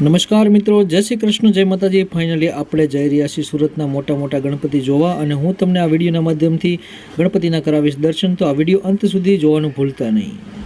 નમસ્કાર મિત્રો, જય શ્રી કૃષ્ણ, જય માતાજી. ફાઇનલી આપણે જઈ રહ્યા છીએ સુરતના મોટા મોટા ગણપતિ જોવા અને હું તમને આ વિડીયોના માધ્યમથી ગણપતિના કરાવીશ દર્શન. તો આ વીડિયો અંત સુધી જોવાનું ભૂલતા નહીં.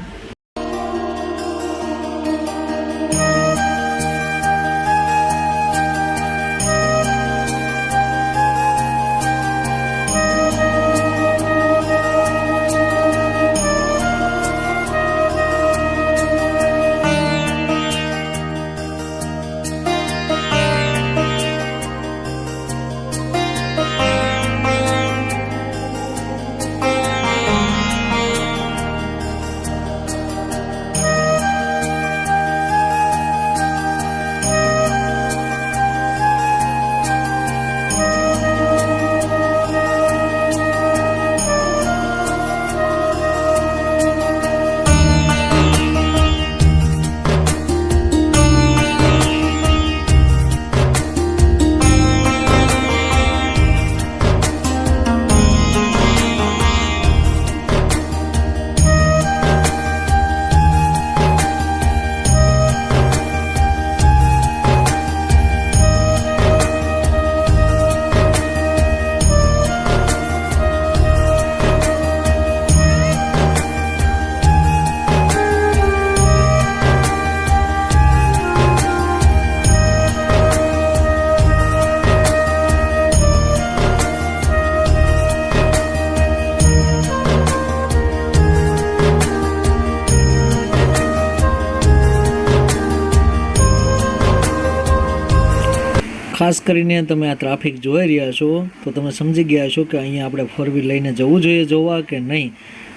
ખાસ કરીને તમે આ ટ્રાફિક જોઈ રહ્યા છો, તો તમે સમજી ગયા છો કે અહીંયા આપણે ફોર વ્હીલ લઈને જવું જોઈએ, જોવા કે નહીં?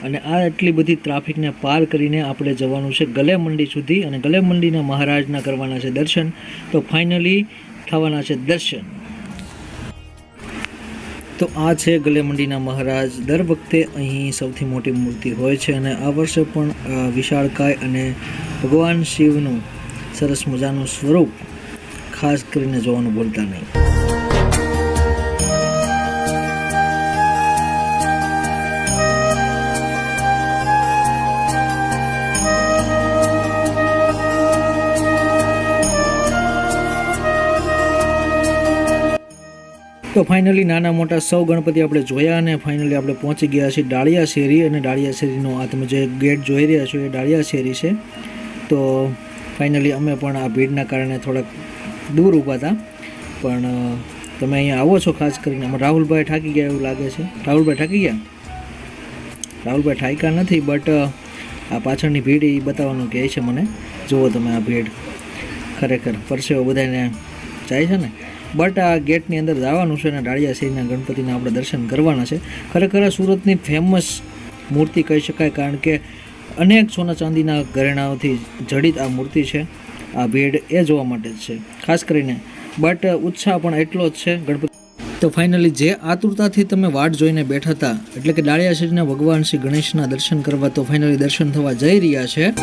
અને આ એટલી બધી ટ્રાફિકને પાર કરીને આપણે જવાનું છે ગલે મંડી સુધી અને ગલે મંડીના મહારાજના કરવાના છે દર્શન. તો ફાઇનલી થવાના છે દર્શન. તો આ છે ગલે મંડીના મહારાજ. દર વખતે અહીં સૌથી મોટી મૂર્તિ હોય છે અને આ વર્ષે પણ વિશાળકાય અને ભગવાન શિવનું સરસ મજાનું સ્વરૂપ ખાસ કરીને જોવાનું ભૂલતા નહીં. તો ફાઇનલી નાના મોટા સૌ ગણપતિ આપણે જોયા અને ફાઇનલી આપણે પહોંચી ગયા છીએ ડાળિયા શેરી અને ડાળિયા શેરીનો આ તમે જે ગેટ જોઈ રહ્યા છો એ ડાળિયા શેરી છે. તો ફાઇનલી અમે પણ આ ભીડના કારણે થોડાક દૂર ઊભા હતા. પણ તમે અહીંયા આવો છો ખાસ કરીને. આમાં રાહુલભાઈ થાકી ગયા એવું લાગે છે. રાહુલભાઈ ઠાકી ગયા? રાહુલભાઈ ઠાયકા નથી બટ આ પાછળની ભીડ એ બતાવવાનું કહે છે મને. જુઓ તમે આ ભીડ. ખરેખર પરસેવો બધાને જાય છે ને. બટ આ ગેટની અંદર જવાનું છે અને ડાળિયા સિંહના ગણપતિના આપણે દર્શન કરવાના છે. ખરેખર સુરતની ફેમસ મૂર્તિ કહી શકાય, કારણ કે અનેક સોના ચાંદીના ઘરેણાઓથી જડિત આ મૂર્તિ છે. આ ભીડ એ જોવા માટે જ છે, ખાસ કરીને. બટ ઉત્સાહ પણ એટલો જ છે, ગણપતિ તો ફાઇનલી જે આતુરતાથી તમે વાટ જોઈને બેઠા હતા, એટલે કે ડાળિયા શ્રીના ભગવાન શ્રી ગણેશના દર્શન કરવા તો ફાઇનલી દર્શન થવા જઈ રહ્યા છે.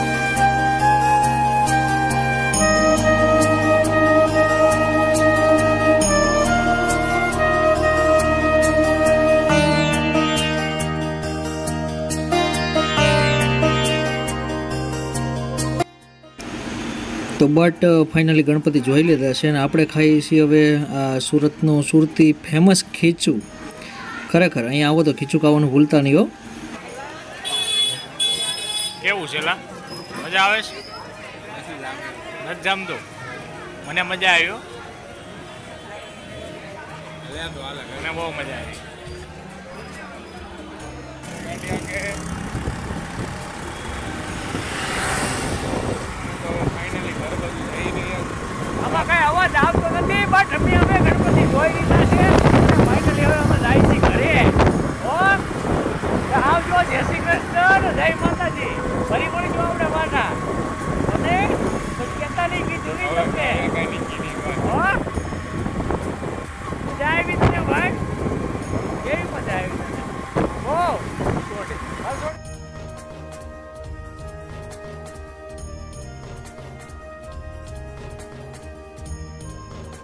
તો બટ ફાઇનલી ગણપતિ જોઈ લીધા છે અને આપણે ખાઈએ છીએ હવે સુરતનું સુરતી ફેમસ ખીચું. ખરેખર, અહીંયા આવો તો ખીચું ખાવાનું ભૂલતા નહીં હો. કેવું છે, લા? મજા આવે છે? નથી મને મજા આવ્યો મને બહુ મજા આવી.